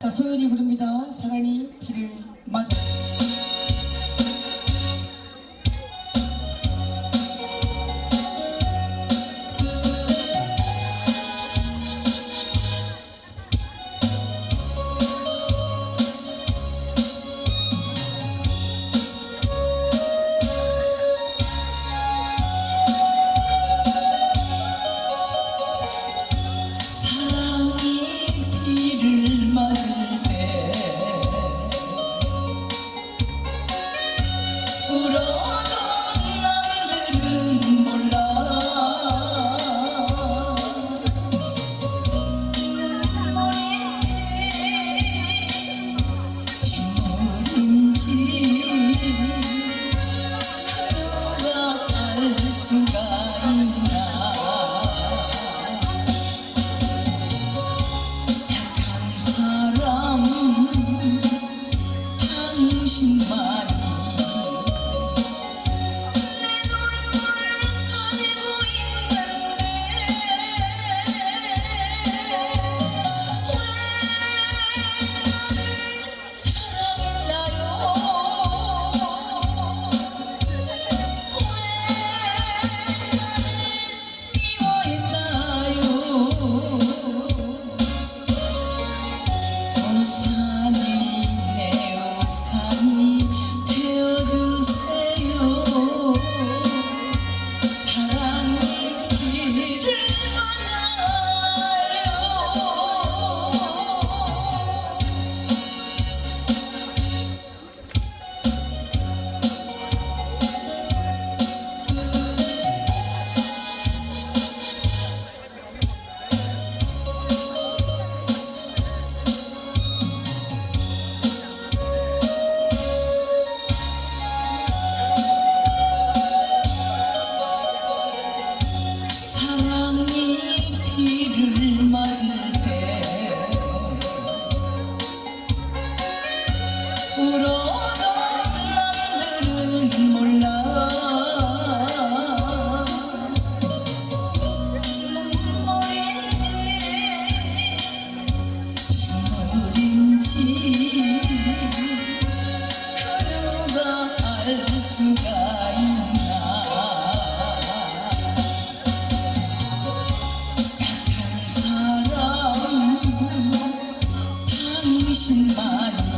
자, 소연이 부릅니다. 사랑이 비를 맞아. 울어도 남들은 몰라 눈물인지 빗물인지 그 누가 알 수가 있나 사람 당신만이